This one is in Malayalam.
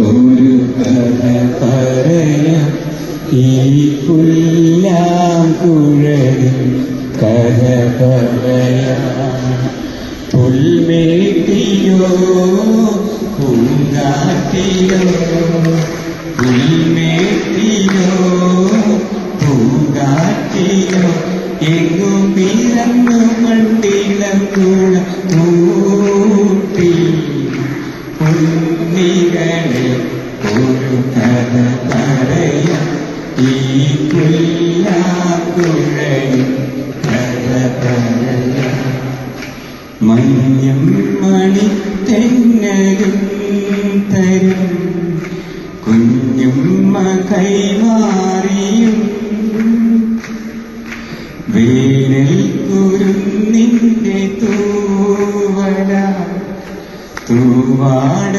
ഒരു കഥ ഈ പുല്ലാം കുഴലിൽ കഥ പുൽമേട്ടിയോ പൂങ്കാറ്റിയോ പുൽമേട്ടിയോ പൂങ്കാറ്റിയോ എങ്ങും പിറന്നു മണ്ടിലം കൂട കുഞ്ഞികളെ ഒരു കഥ പറയാം ഈ കുല്ലാക്കുഴയും കഥ പറയാം മഞ്ഞം മണിത്തെന്നരും തരും കുഞ്ഞുമ്മ കൈമാറിയും വേനൽ കുരുന്നിന്റെ തൂ തൂവാട